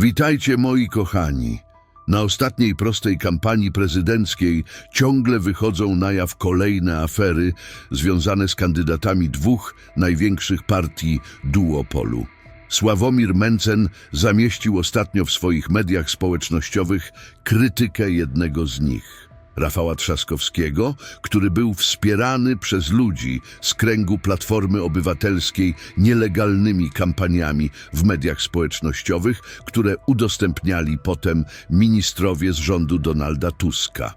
Witajcie moi kochani. Na ostatniej prostej kampanii prezydenckiej ciągle wychodzą na jaw kolejne afery związane z kandydatami dwóch największych partii duopolu. Sławomir Mencen zamieścił ostatnio w swoich mediach społecznościowych krytykę jednego z nich. Rafała Trzaskowskiego, który był wspierany przez ludzi z kręgu Platformy Obywatelskiej nielegalnymi kampaniami w mediach społecznościowych, które udostępniali potem ministrowie z rządu Donalda Tuska.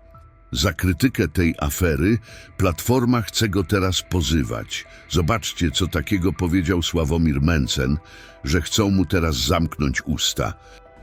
Za krytykę tej afery Platforma chce go teraz pozywać. Zobaczcie, co takiego powiedział Sławomir Mencen, że chcą mu teraz zamknąć usta.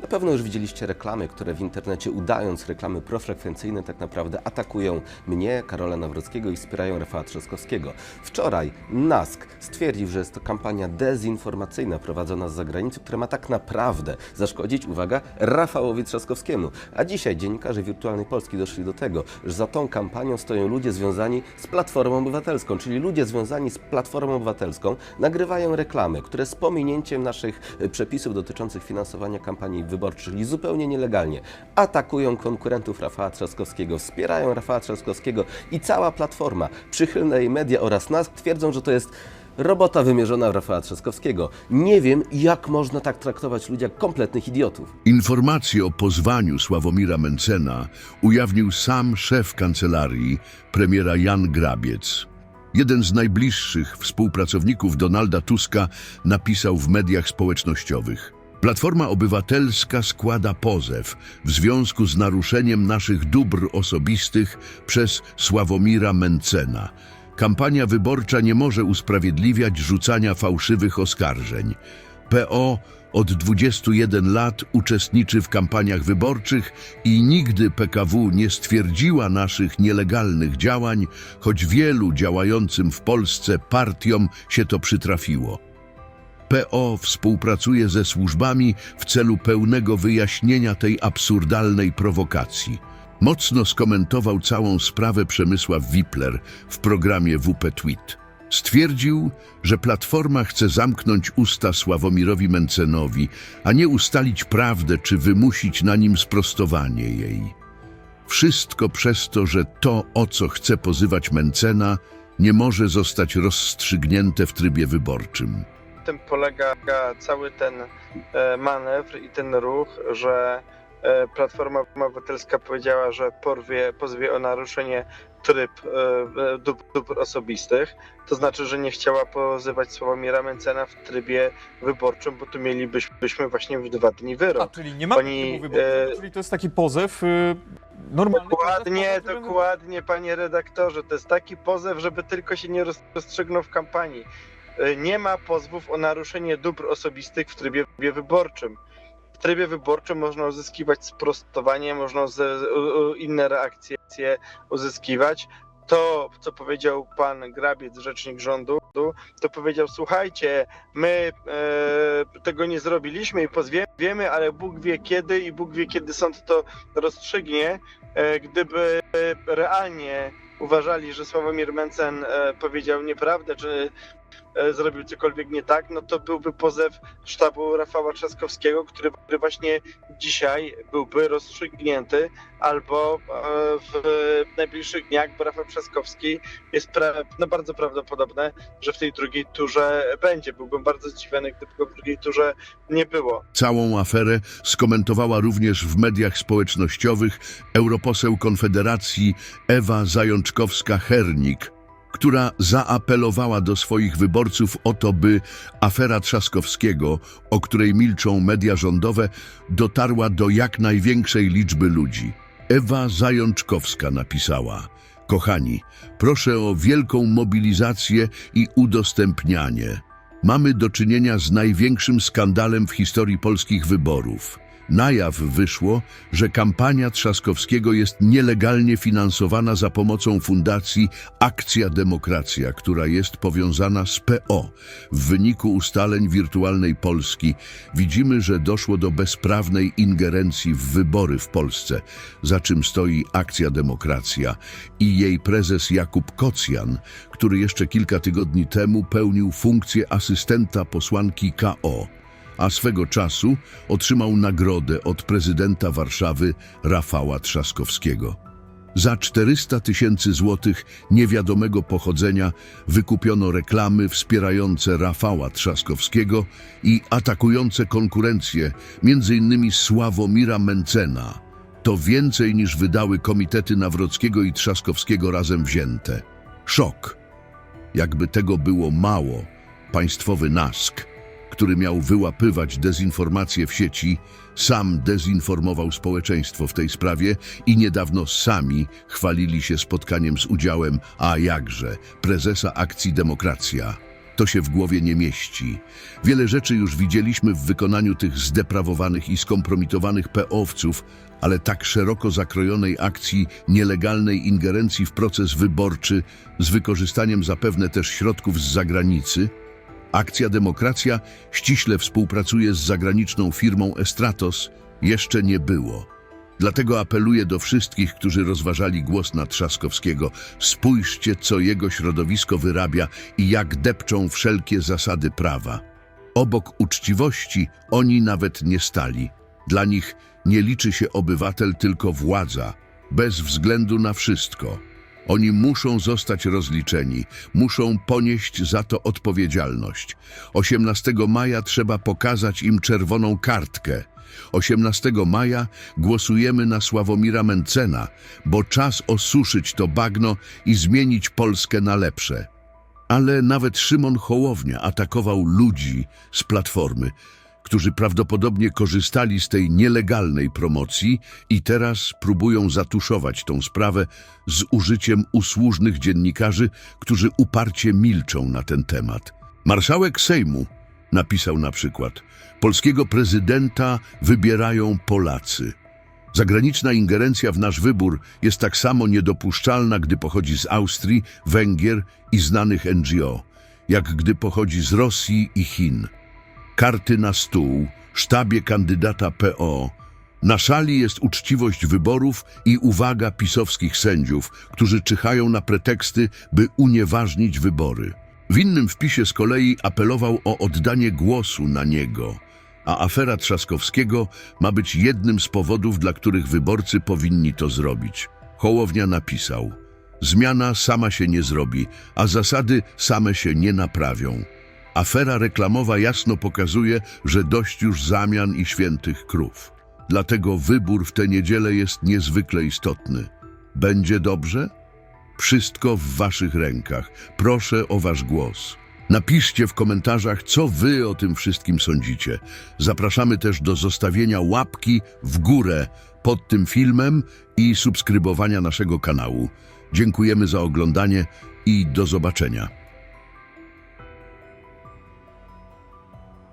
Na pewno już widzieliście reklamy, które w internecie udając reklamy profrekwencyjne tak naprawdę atakują mnie, Karola Nawrockiego i wspierają Rafała Trzaskowskiego. Wczoraj NASK stwierdził, że jest to kampania dezinformacyjna prowadzona z zagranicy, która ma tak naprawdę zaszkodzić, uwaga, Rafałowi Trzaskowskiemu. A dzisiaj dziennikarze Wirtualnej Polski doszli do tego, że za tą kampanią stoją ludzie związani z Platformą Obywatelską, czyli ludzie związani z Platformą Obywatelską nagrywają reklamy, które z pominięciem naszych e, przepisów dotyczących finansowania kampanii wyborczych, czyli zupełnie nielegalnie, atakują konkurentów Rafała Trzaskowskiego, wspierają Rafała Trzaskowskiego i cała Platforma, przychylne jej media oraz NASK twierdzą, że to jest robota wymierzona w Rafała Trzaskowskiego. Nie wiem, jak można tak traktować ludzi jak kompletnych idiotów. Informację o pozwaniu Sławomira Mencena ujawnił sam szef kancelarii, premiera Jan Grabiec. Jeden z najbliższych współpracowników Donalda Tuska napisał w mediach społecznościowych. Platforma Obywatelska składa pozew w związku z naruszeniem naszych dóbr osobistych przez Sławomira Mencena. Kampania wyborcza nie może usprawiedliwiać rzucania fałszywych oskarżeń. PO od 21 lat uczestniczy w kampaniach wyborczych i nigdy PKW nie stwierdziła naszych nielegalnych działań, choć wielu działającym w Polsce partiom się to przytrafiło. PO współpracuje ze służbami w celu pełnego wyjaśnienia tej absurdalnej prowokacji. Mocno skomentował całą sprawę Przemysław Wipler w programie WP Tweet. Stwierdził, że Platforma chce zamknąć usta Sławomirowi Mencenowi, a nie ustalić prawdę czy wymusić na nim sprostowanie jej. Wszystko przez to, że to, o co chce pozywać Mencena, nie może zostać rozstrzygnięte w trybie wyborczym. Tym polega cały ten e, manewr i ten ruch, że e, Platforma Obywatelska powiedziała, że porwie, pozwie o naruszenie tryb e, dóbr, dóbr osobistych. To znaczy, że nie chciała pozywać Sławomira Mencena w trybie wyborczym, bo tu mielibyśmy właśnie w dwa dni A, wyrok. czyli nie ma wyborczego, e, czyli to jest taki pozew y, normalny. Dokładnie, pozew, dokładnie, panie redaktorze. To jest taki pozew, żeby tylko się nie roz- rozstrzygnął w kampanii. E, Nie ma pozwów o naruszenie dóbr osobistych w trybie wyborczym. W trybie wyborczym można uzyskiwać sprostowanie, można inne reakcje uzyskiwać. To, co powiedział pan Grabiec, rzecznik rządu, to powiedział: Słuchajcie, my e, tego nie zrobiliśmy i pozwiemy, ale Bóg wie kiedy i Bóg wie kiedy sąd to rozstrzygnie. E, gdyby realnie uważali, że Sławomir Mencen e, powiedział nieprawdę, czy zrobił cokolwiek nie tak, no to byłby pozew sztabu Rafała Trzaskowskiego, który, który właśnie dzisiaj byłby rozstrzygnięty, albo e, w najbliższych dniach, bo Rafał Trzaskowski jest pra- no bardzo prawdopodobne, że w tej drugiej turze będzie. Byłbym bardzo zdziwiony, gdyby go w drugiej turze nie było. Całą aferę skomentowała również w mediach społecznościowych europoseł Konfederacji Ewa Zajączkowska-Hernik, która zaapelowała do swoich wyborców o to, by afera Trzaskowskiego, o której milczą media rządowe, dotarła do jak największej liczby ludzi. Ewa Zajączkowska napisała: Kochani, proszę o wielką mobilizację i udostępnianie. Mamy do czynienia z największym skandalem w historii polskich wyborów. Na jaw wyszło, że kampania Trzaskowskiego jest nielegalnie finansowana za pomocą fundacji Akcja Demokracja, która jest powiązana z PO. W wyniku ustaleń wirtualnej Polski widzimy, że doszło do bezprawnej ingerencji w wybory w Polsce, za czym stoi Akcja Demokracja i jej prezes Jakub Kocjan, który jeszcze kilka tygodni temu pełnił funkcję asystenta posłanki KO. A swego czasu otrzymał nagrodę od prezydenta Warszawy Rafała Trzaskowskiego. Za 400 tysięcy złotych niewiadomego pochodzenia wykupiono reklamy wspierające Rafała Trzaskowskiego i atakujące konkurencję, m.in. Sławomira Mencena. To więcej niż wydały komitety Nawrockiego i Trzaskowskiego razem wzięte. Szok. Jakby tego było mało, państwowy NASK, który miał wyłapywać dezinformacje w sieci, sam dezinformował społeczeństwo w tej sprawie i niedawno sami chwalili się spotkaniem z udziałem, a jakże, prezesa akcji Demokracja. To się w głowie nie mieści. Wiele rzeczy już widzieliśmy w wykonaniu tych zdeprawowanych i skompromitowanych peowców, ale tak szeroko zakrojonej akcji nielegalnej ingerencji w proces wyborczy z wykorzystaniem zapewne też środków z zagranicy, Akcja Demokracja ściśle współpracuje z zagraniczną firmą Estratos, jeszcze nie było. Dlatego apeluję do wszystkich, którzy rozważali głos na Trzaskowskiego. Spójrzcie, co jego środowisko wyrabia i jak depczą wszelkie zasady prawa. Obok uczciwości oni nawet nie stali. Dla nich nie liczy się obywatel, tylko władza, bez względu na wszystko. Oni muszą zostać rozliczeni, muszą ponieść za to odpowiedzialność. 18 maja trzeba pokazać im czerwoną kartkę. 18 maja głosujemy na Sławomira Mencena, bo czas osuszyć to bagno i zmienić Polskę na lepsze. Ale nawet Szymon Hołownia atakował ludzi z Platformy, którzy prawdopodobnie korzystali z tej nielegalnej promocji i teraz próbują zatuszować tą sprawę z użyciem usłużnych dziennikarzy, którzy uparcie milczą na ten temat. Marszałek Sejmu napisał na przykład: Polskiego prezydenta wybierają Polacy. Zagraniczna ingerencja w nasz wybór jest tak samo niedopuszczalna, gdy pochodzi z Austrii, Węgier i znanych NGO, jak gdy pochodzi z Rosji i Chin. Karty na stół, sztabie kandydata PO. Na szali jest uczciwość wyborów i uwaga pisowskich sędziów, którzy czyhają na preteksty, by unieważnić wybory. W innym wpisie z kolei apelował o oddanie głosu na niego, a afera Trzaskowskiego ma być jednym z powodów, dla których wyborcy powinni to zrobić. Hołownia napisał: Zmiana sama się nie zrobi, a zasady same się nie naprawią. Afera reklamowa jasno pokazuje, że dość już zamian i świętych krów. Dlatego wybór w tę niedzielę jest niezwykle istotny. Będzie dobrze? Wszystko w waszych rękach. Proszę o wasz głos. Napiszcie w komentarzach, co wy o tym wszystkim sądzicie. Zapraszamy też do zostawienia łapki w górę pod tym filmem i subskrybowania naszego kanału. Dziękujemy za oglądanie i do zobaczenia.